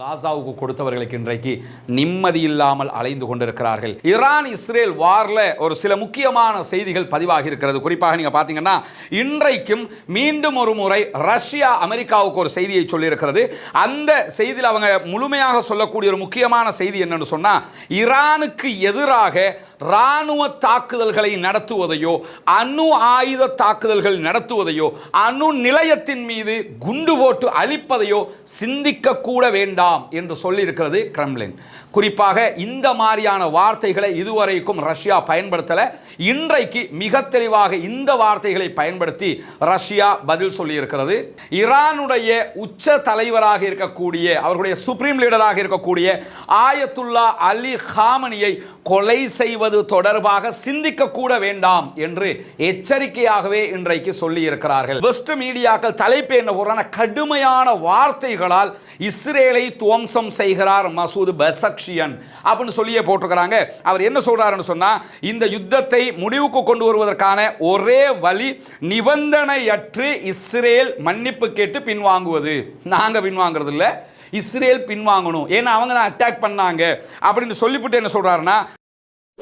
காசாவுக்கு கொடுத்தவர்களுக்கு இன்றைக்கு நிம்மதி இல்லாமல் அலைந்து கொண்டிருக்கிறார்கள். ஈரான் இஸ்ரேல் வார்ல ஒரு சில முக்கியமான செய்திகள் பதிவாகி இருக்கிறது. குறிப்பாக நீங்க பாத்தீங்கன்னா இன்றைக்கும் மீண்டும் ஒரு முறை ரஷ்யா அமெரிக்காவுக்கு ஒரு செய்தியை சொல்லியிருக்கிறது. அந்த செய்தியில் அவங்க முழுமையாக சொல்லக்கூடிய ஒரு முக்கியமான செய்தி என்னன்னு சொன்னா ஈரானுக்கு எதிராக இராணுவ தாக்குதல்களை நடத்துவதையோ அணு ஆயுத தாக்குதல்கள் நடத்துவதையோ அணு நிலையத்தின் மீது குண்டு போட்டு அழிப்பதையோ சிந்திக்கக்கூட வேண்டாம் என்று சொல்லியிருக்கிறது கிரெம்லின் குறிப்பாக இந்த மாதிரியான வார்த்தைகளை இதுவரைக்கும் ரஷ்யா பயன்படுத்தல. இன்றைக்கு மிக தெளிவாக இந்த வார்த்தைகளை பயன்படுத்தி ரஷ்யா பதில் சொல்லியிருக்கிறது. ஈரானுடைய உச்ச தலைவராக இருக்கக்கூடிய அவர்களுடைய சுப்ரீம் லீடராக இருக்கக்கூடிய ஆயத்துல்லா அலி ஹாமனியை கொலை செய்வது தொடர்பாக சிந்திக்க கூட வேண்டாம் என்று எச்சரிக்கையாகவே இன்றைக்கு சொல்லி இருக்கிறார்கள் வெஸ்ட் மீடியாக்கள் தலைப்பு என்ன போறான கடுமையான வார்த்தைகளால் இஸ்ரேலை துவம்சம் செய்கிறார் மசூத் பெசக்ஷியன் அப்படின்னு சொல்லியே போட்டிருக்கிறாங்க. அவர் என்ன சொல்றாருன்னு சொன்னா இந்த யுத்தத்தை முடிவுக்கு கொண்டு வருவதற்கான ஒரே வழி நிபந்தனையற்று இஸ்ரேல் மன்னிப்பு கேட்டு பின்வாங்குவது. நாங்க பின்வாங்குறது இல்லை இஸ்ரேல் பின்வாங்கணும். ஏன்னா அவங்க தான் அட்டாக் பண்ணாங்க. அப்படின்னு சொல்லிவிட்டு என்ன சொல்கிறாருன்னா